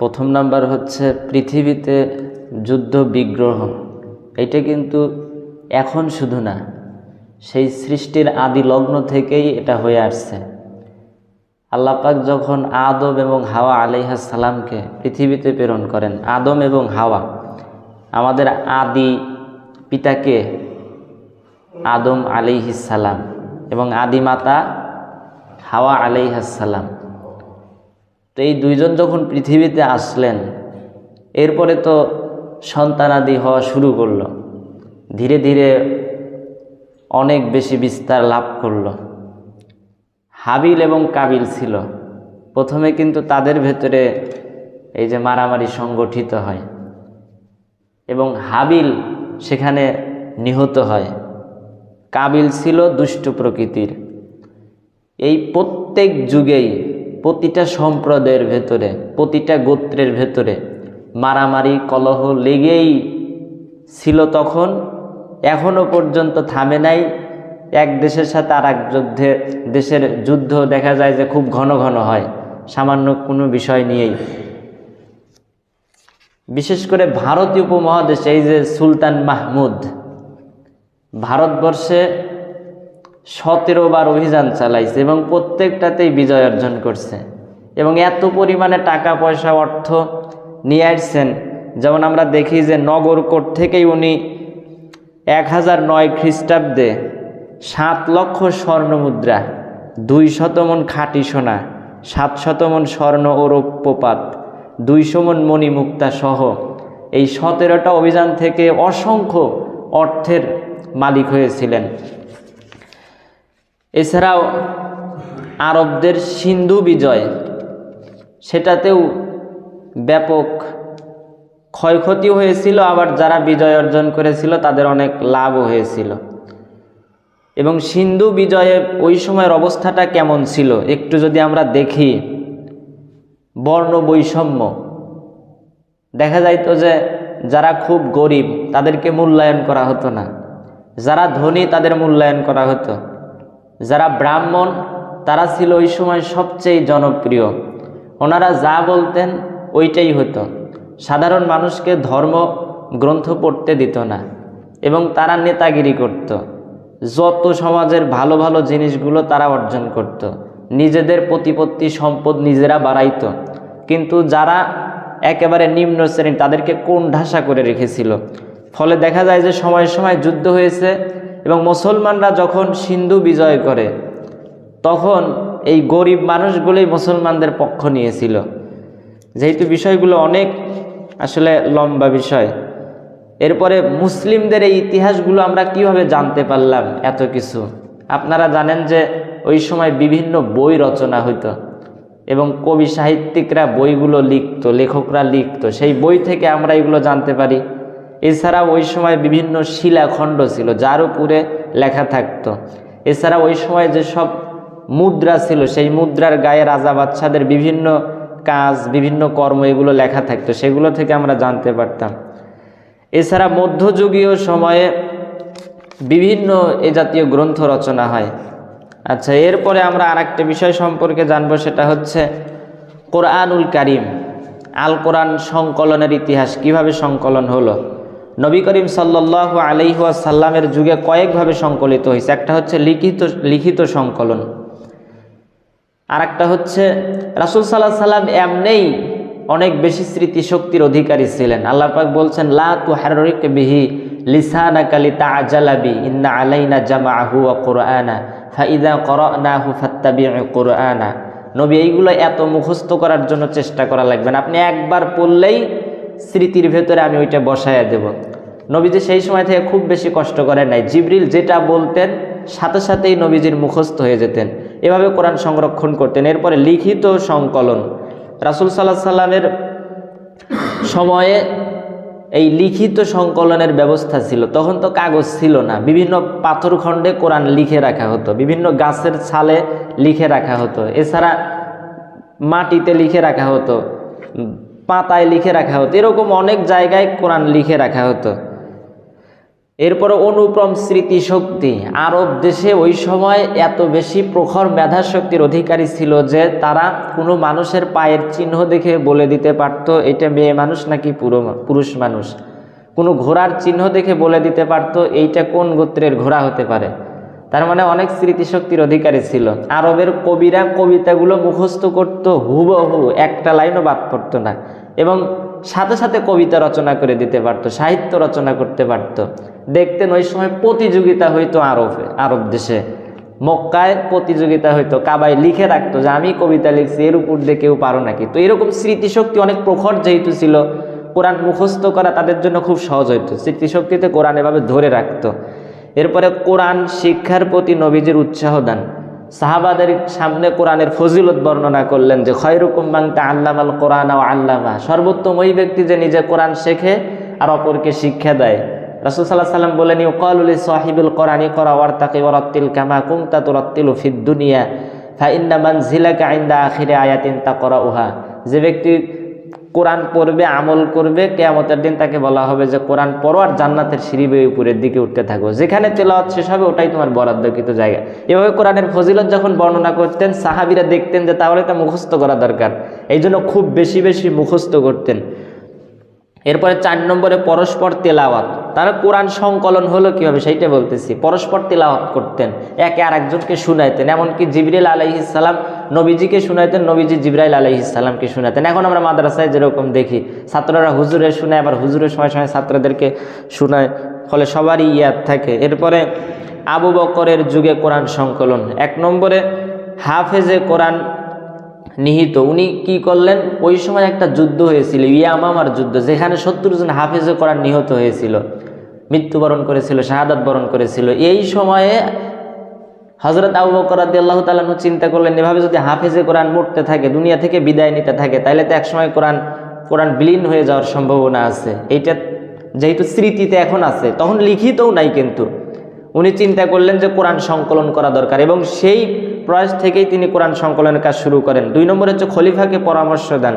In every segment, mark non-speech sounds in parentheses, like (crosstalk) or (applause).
প্রথম নাম্বার হচ্ছে পৃথিবীতে যুদ্ধ বিগ্রহ। এটা কিন্তু এখন শুধু না, সেই সৃষ্টির আদি লগ্ন থেকেই এটা হয়ে আসছে। আল্লাপাক যখন আদম এবং হাওয়া আলাইহাস সালামকে পৃথিবীতে প্রেরণ করেন, আদম এবং হাওয়া, আমাদের আদি পিতাকে আদম আলাইহিস সালাম এবং আদি মাতা হাওয়া আলাইহাস সালাম। তো এই দুইজন যখন পৃথিবীতে আসলেন, এরপরে তো সন্তানাদি হওয়া শুরু করল। ধীরে ধীরে অনেক বেশি বিস্তার লাভ করল। হাবিল এবং কাবিল ছিল। প্রথমে কিন্তু তাদের ভেতরে এই যে মারামারি সংগঠিত হয় এবং হাবিল সেখানে নিহত হয়। কাবিল ছিল দুষ্ট প্রকৃতির। এই প্রত্যেক যুগেই প্রতিটা সম্প্রদায়ের ভেতরে, প্রতিটা গোত্রের ভেতরে মারামারি, কলহ লেগেই ছিল তখন এখনও পর্যন্ত থামে নাই। এক দেশের সাথে আর এক যুদ্ধে, দেশের যুদ্ধ দেখা যায় যে খুব ঘন ঘন হয়, সামান্য কোনো বিষয় নিয়েই। বিশেষ করে ভারতীয় উপমহাদেশে, এই যে সুলতান মাহমুদ, ভারতবর্ষে সতেরো বার অভিযান চালাইছে এবং প্রত্যেকটাতেই বিজয় অর্জন করছে। এবং এত পরিমাণে টাকা, পয়সা, অর্থ নিয়ে আসছেন। যেমন আমরা দেখি যে নগরকোট থেকেই উনি এক হাজার নয় খ্রিস্টাব্দে সাত লক্ষ স্বর্ণ মুদ্রা, দুই শতমন খাঁটি সোনা, সাত শতমন স্বর্ণ ও রৌপ্যপাত দুইশো মন মণিমুক্তা সহ এই সতেরোটা অভিযান থেকে অসংখ্য অর্থের মালিক হয়েছিলেন। এছাড়াও আরবদের সিন্ধু বিজয়, সেটাতেও ব্যাপক ক্ষয়ক্ষতি হয়েছিল, আবার যারা বিজয় অর্জন করেছিল তাদের অনেক লাভও হয়েছিল। এবং সিন্ধু বিজয়ে ওই সময়ের অবস্থাটা কেমন ছিল, একটু যদি আমরা দেখি। বর্ণ বৈষম্য দেখা যাইতো যে যারা খুব গরিব তাদেরকে মূল্যায়ন করা হতো না। যারা ধনী তাদের মূল্যায়ন করা হতো। যারা ব্রাহ্মণ, তারা ছিল ওই সময় সবচেয়ে জনপ্রিয়। ওনারা যা বলতেন ওইটাই হতো। সাধারণ মানুষকে ধর্ম গ্রন্থ পড়তে দিত না এবং তারা নেতাগিরি করত। যত সমাজের ভালো ভালো জিনিসগুলো তারা অর্জন করত। নিজেদের প্রতিপত্তি, সম্পদ নিজেরা বাড়াইতো। কিন্তু যারা একেবারে নিম্ন শ্রেণির, তাদেরকে কোন ঢাসা করে রেখেছিল। ফলে দেখা যায় যে সময় সময় যুদ্ধ হয়েছে এবং মুসলমানরা যখন সিন্ধু বিজয় করে, তখন এই গরিব মানুষগুলোই মুসলমানদের পক্ষ নিয়েছিল। যেহেতু বিষয়গুলো অনেক, আসলে লম্বা বিষয়। এরপরে মুসলিমদের এই ইতিহাসগুলো আমরা কীভাবে জানতে পারলাম এত কিছু? আপনারা জানেন যে ওই সময় বিভিন্ন বই রচনা হইতো এবং কবি সাহিত্যিকরা বইগুলো লিখত, লেখকরা লিখত। সেই বই থেকে আমরা এগুলো জানতে পারি। এছাড়া ওই সময় বিভিন্ন শিলাখণ্ড ছিল, যার উপরে লেখা থাকতো। এছাড়া ওই সময় যে সব মুদ্রা ছিল, সেই মুদ্রার গায়ে রাজা বাচ্চাদের বিভিন্ন কাজ, বিভিন্ন কর্ম এগুলো লেখা থাকতো, সেগুলো থেকে আমরা জানতে পারতাম। এছাড়া মধ্যযুগীয় সময়ে বিভিন্ন এ জাতীয় গ্রন্থ রচনা হয়। আচ্ছা এরপরে আমরা আর একটা বিষয় সম্পর্কে জানব, সেটা হচ্ছে কোরআনুল কারিম, আল কোরআন সংকলনের ইতিহাস, কীভাবে সংকলন হলো? নবী করিম সাল্লাহ আলিহাসাল্লামের সাল্লামের যুগে কয়েকভাবে সংকলিত হয়েছে। একটা হচ্ছে লিখিত লিখিত সংকলন। আর একটা হচ্ছে রাসুল সাল্লাহ সাল্লাম এমনেই অনেক বেশি স্মৃতিশক্তির অধিকারী ছিলেন। আল্লাহ পাক বলছেন, লা তু হারিক বিহি লিসানা কালি তা আজালাবি ইন্না আলাইনা জামা আহু কোরআনা, ফাইদা করনাহু ফাত্তাবি কোরআনা। নবী, এইগুলো এত মুখস্থ করার জন্য চেষ্টা করা লাগবে না। আপনি একবার পড়লেই স্মৃতির ভেতরে আমি ওইটা বসাইয়া দেব। নবীজি সেই সময় থেকে খুব বেশি কষ্ট করেন নাই। জিবরিল যেটা বলতেন, সাথে সাথেই নবীজির মুখস্থ হয়ে যেতেন। এভাবে কোরআন সংরক্ষণ করতেন। এরপরে লিখিত সংকলন। রাসুল সাল্লাহ সাল্লামের সময়ে এই লিখিত সংকলনের ব্যবস্থা ছিল। তখন তো কাগজ ছিল না। বিভিন্ন পাথরখণ্ডে কোরআন লিখে রাখা হতো। বিভিন্ন গাছের ছালে লিখে রাখা হতো। এছাড়া মাটিতে লিখে রাখা হতো। পাতায় লিখে রাখা হতো। এরকম অনেক জায়গায় কোরআন লিখে রাখা হতো। এরপরে অনুপম স্মৃতিশক্তি। আরব দেশে ওই সময় এত বেশি প্রখর মেধা শক্তির অধিকারী ছিল যে তারা কোনো মানুষের পায়ের চিহ্ন দেখে বলে দিতে পারতো, এটা মেয়ে মানুষ নাকি পুরো পুরুষ মানুষ? কোনো ঘোড়ার চিহ্ন দেখে বলে দিতে পারতো, এইটা কোন গোত্রের ঘোড়া হতে পারে? তার মানে অনেক স্মৃতিশক্তির অধিকারী ছিল। আরবের কবিরা কবিতাগুলো মুখস্থ করতো, হুবহু একটা লাইনও বাদ পড়তো না। এবং সাথে সাথে কবিতা রচনা করে দিতে পারতো, সাহিত্য রচনা করতে পারতো। দেখতেন ওই সময় প্রতিযোগিতা হইতো আরবে, আরব দেশে। মক্কায় প্রতিযোগিতা হইতো, কাবায় লিখে রাখতো যে, আমি কবিতা লিখছি, এর উপর দিয়ে কেউ পারো নাকি? তো এরকম স্মৃতিশক্তি অনেক প্রখর যেহেতু ছিল, কোরআন মুখস্থ করা তাদের জন্য খুব সহজ হইতো। স্মৃতিশক্তিতে কোরআন এভাবে ধরে রাখতো। এরপরে কোরআন শিক্ষার প্রতি নবীজির উৎসাহ দান। সাহাবাদের সামনে কোরআনের ফজিলত বর্ণনা করলেন যে, খয়রুকুম বাংতা আল্লাম আল কোরআন ও আল্লামা। সর্বোত্তম ওই ব্যক্তি যে নিজে কোরআন শেখে আর অপরকে শিক্ষা দেয়। রাসুল সাল্লাহ সাল্লাম বলেন ইউকালুলি সাহিবুল কোরআনি করা ওয়ার্তাকে ওরত্তিল কামা কুমতা তুরাত্তিল ফিদ দুনিয়া, ফা ইন্না মান ঝিলাকে আইন্দা আখিরে আয়াতিন তা করা উহা যে ব্যক্তি কোরআন পড়বে, আমল করবে, কেয়ামতের দিন তাকে বলা হবে যে কোরআন পড়ো আর জান্নাতের সিঁড়ি উপরের দিকে উঠতে থাকো। যেখানে তেলাওয়াত শেষ হবে, ওটাই তোমার বরাদ্দকৃত জায়গা। এভাবে কোরআনের ফজিলত যখন বর্ণনা করতেন, সাহাবিরা দেখতেন যে তাহলে তা মুখস্থ করা দরকার। এই জন্য খুব বেশি বেশি মুখস্থ করতেন। এরপরে চার নম্বরে পরস্পর তেলাওয়াত। তারা কোরআন সংকলন হলো কীভাবে? সেইটা বলতেছি। পরস্পর তেলাওয়াত করতেন, একে আরেকজনকে শুনাইতেন। এমনকি জিবরিল আলাইহিসাল্লাম নবীজিকে শুনাইতেন, নবীজি জিবরাইল আলাইহিসাল্লামকে শুনাইতেন। এখন আমরা মাদ্রাসায় যেরকম দেখি, ছাত্ররা হুজুরে শুনে আবার হুজুরের সময় সময় ছাত্রদেরকে শোনায়, ফলে সবারই ইয়াদ থাকে। এরপরে আবু বকরের যুগে কোরআন সংকলন। এক নম্বরে হাফেজে কোরআন নিহিত। উনি কি করলেন? ওই সময় একটা যুদ্ধ হয়েছিল, ইয়ামামার যুদ্ধ, যেখানে সত্তর জন হাফেজে কোরআন নিহত হয়েছিল। মৃত্যুবরণ করেছিল, শাহাদাত বরণ করেছিল। এই সময়ে হজরত আবু বকর রাদি আল্লাহ তালু চিন্তা করলেন, এভাবে যদি হাফেজে কোরআন মরতে থাকে, দুনিয়া থেকে বিদায় নিতে থাকে তাহলে তো একসময় কোরআন কোরআন বিলীন হয়ে যাওয়ার সম্ভাবনা আছে। এইটা যেহেতু স্মৃতিতে এখন আছে, তখন লিখিতও নাই কিন্তু। উনি চিন্তা করলেন যে কোরআন সংকলন করা দরকার, এবং সেই প্রয়াস থেকেই তিনি কোরআন সংকলনের কাজ শুরু করেন। দুই নম্বর হচ্ছে খলিফাকে পরামর্শ দেন।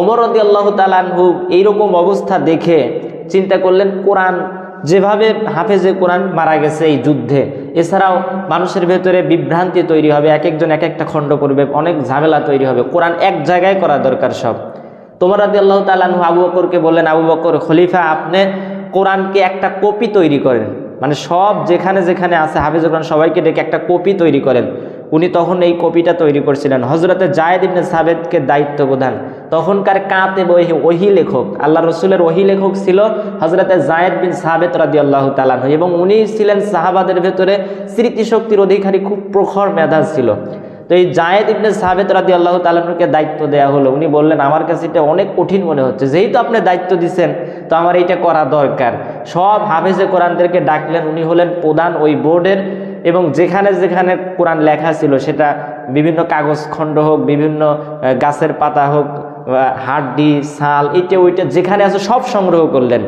ওমর রদি আল্লাহ তালানহু এইরকম অবস্থা দেখে চিন্তা করলেন, কোরআন যেভাবে হাফেজে কোরআন মারা গেছে এই যুদ্ধে, এছাড়াও মানুষের ভেতরে বিভ্রান্তি তৈরি হবে, এক একজন এক একটা খণ্ড করবে অনেক ঝামেলা তৈরি হবে, কোরআন এক জায়গায় করা দরকার সব। তোমার রাদি আল্লাহ তালানহু আবু বকরকে বললেন, আবু বকর খলিফা, আপনি কোরআনকে একটা কপি তৈরি করেন। মানে সব যেখানে যেখানে আছে হাফিজ কোরআন সবাইকে ডেকে একটা কপি তৈরি করেন। উনি তখন এই কপিটা তৈরি করছিলেন। হজরতে জায়দ ইবনে সাবেদকে দায়িত্ব প্রদান। তখনকার কাতে বহি ওহি লেখক আল্লাহ রসুলের ওহি লেখক ছিল হজরতে জায়দ বিন সাবেদ রাদি আল্লাহ তালান এবং উনি ছিলেন সাহাবাদের ভেতরে স্মৃতিশক্তির অধিকারী, খুব প্রখর মেধা ছিল। তো এই জায়েদ ইবনে সাবেদ রাদি আল্লাহ তালানুকে দায়িত্ব দেওয়া হলো। উনি বললেন, আমার কাছে এটা অনেক কঠিন মনে হচ্ছে। যেহেতু আপনি দায়িত্ব দিচ্ছেন তো আমার এইটা করা দরকার। সব হাফেজে কোরআনদেরকে ডাকলেন। উনি হলেন প্রধান ওই বোর্ডের এবং যেখানে যেখানে কোরআন লেখা ছিল সেটা বিভিন্ন কাগজ খণ্ড হোক, বিভিন্ন গাছের পাতা হোক হাড্ডি, ছাল এইটা ওইটা যেখানে আছে সব সংগ্রহ করলেন।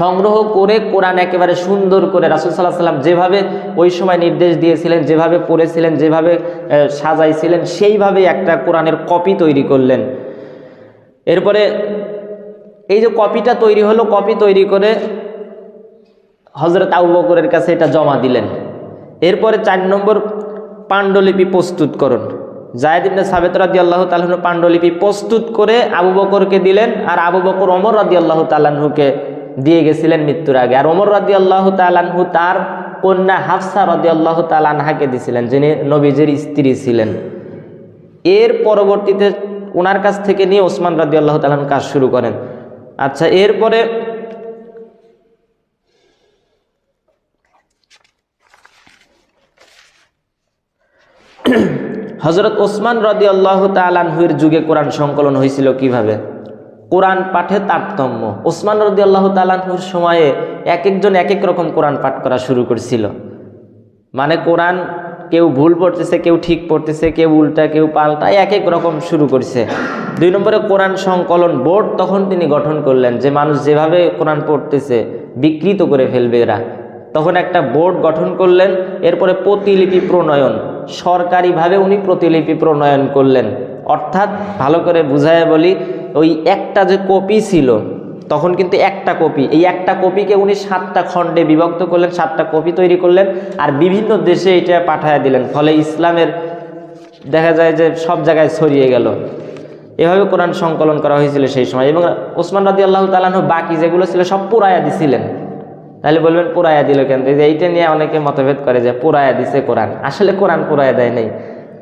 সংগ্রহ করে কোরআন একেবারে সুন্দর করে রাসুল সাল্লাহ সাল্লাম যেভাবে ওই সময় নির্দেশ দিয়েছিলেন, যেভাবে পড়েছিলেন, যেভাবে সাজাইছিলেন সেইভাবে একটা কোরআনের কপি তৈরি করলেন। এরপরে এই যে কপিটা তৈরি হলো, কপি তৈরি করে হজরত আবু বকরের কাছে এটা জমা দিলেন। এরপরে চার নম্বর পাণ্ডুলিপি প্রস্তুত করুন। জায়দ ইবনে সাবেত রাদি আল্লাহ তালাহু পাণ্ডুলিপি প্রস্তুত করে আবু বকরকে দিলেন আর আবু বকর অমর রাদি আল্লাহ তালাহুকে দিয়ে গেছিলেন মৃত্যুর আগে। আর ওমর রাদি আল্লাহ তালানহু তার কন্যা হাফসা রাদি আল্লাহ তালানহাকে দিছিলেন, যিনি নবীজের স্ত্রী ছিলেন। এর পরবর্তীতে ওনার কাছ থেকে নিয়ে ওসমান রাদি আল্লাহ তালান কাজ শুরু করেন। আচ্ছা এরপরে (clears throat) হজরত ওসমান রদি আল্লাহ তালানহুর যুগে কোরআন সংকলন হয়েছিল কীভাবে? কোরআন পাঠে তারতম্য। ওসমান রদি আল্লাহ তালাহুর সময়ে এক একজন এক এক রকম কোরআন পাঠ করা শুরু করছিল। মানে কোরআন কেউ ভুল পড়তেছে, কেউ ঠিক পড়তেছে, কেউ উল্টা, কেউ পাল্টা, এক এক রকম শুরু করছে। দুই নম্বরে কোরআন সংকলন বোর্ড তখন তিনি গঠন করলেন যে মানুষ যেভাবে কোরআন পড়তেছে, বিকৃত করে ফেলবে এরা। তখন একটা বোর্ড গঠন করলেন, এরপরে প্রতিলিপি প্রণয়ন। সরকারিভাবে উনি প্রতিলিপি প্রণয়ন করলেন। অর্থাৎ ভালো করে বুঝায় বলি, ওই একটা যে কপি ছিল, তখন কিন্তু একটা কপি, এই একটা কপিকে উনি সাতটা খণ্ডে বিভক্ত করলেন, সাতটা কপি তৈরি করলেন আর বিভিন্ন দেশে এটা পাঠায় দিলেন। ফলে ইসলামের দেখা যায় যে সব জায়গায় ছড়িয়ে গেল। এভাবে কোরআন সংকলন করা হয়েছিল সেই সময় এবং ওসমান রাদি আল্লাহ তালাহ বাকি যেগুলো ছিল সব পুরায়া দিছিলেন। তাহলে বলবেন পুরায়া দিল কেন? যে এইটা নিয়ে অনেকে মতভেদ করে যে পুরায়া দিছে কোরআন। আসলে কোরআন পুরায়া দেয় নাই।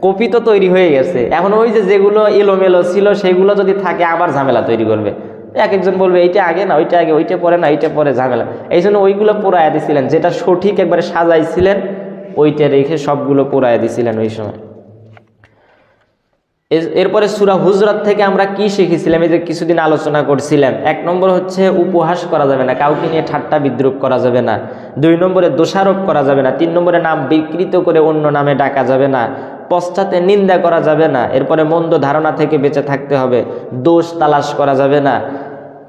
কপি তো তৈরি হয়ে গেছে। এখন ওই যে যেগুলো এলোমেলো ছিল, সেগুলো যদি থাকে, আবার ঝামেলা তৈরি করবে। এক একজন বলবে, এইটা আগে না, ওইটা আগে, ওইটা পরে না, এইটা পরে ঝামেলা। এই জন্য ওইগুলো পুরায়া দিছিলেন। যেটা সঠিক একবারে সাজাইছিলেন, ওইটা রেখে সবগুলো পুরায়া দিছিলেন ওই সময়। এরপরে সুরা হুজরাত থেকে আমরা কি শিখেছিলাম? এই যে কিছুদিন আলোচনা করছিলাম। এক নম্বর হচ্ছে উপহাস করা যাবে না, কাউকে নিয়ে ঠাট্টা বিদ্রুপ করা যাবে না। দুই নম্বরে দোষারোপ করা যাবে না। তিন নম্বরে নাম বিকৃত করে অন্য নামে ডাকা যাবে না। পশ্চাতে নিন্দা করা যাবে না। এরপরে মন্দ ধারণা থেকে বেঁচে থাকতে হবে। দোষ তালাশ করা যাবে না।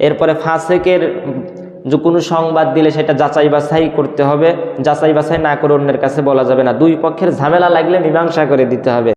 এরপরে ফাঁসেকের যে কোনো সংবাদ দিলে সেটা যাচাই বাছাই করতে হবে। যাচাই বাছাই না করে অন্যের কাছে বলা যাবে না। দুই পক্ষের ঝামেলা লাগলে মীমাংসা করে দিতে হবে।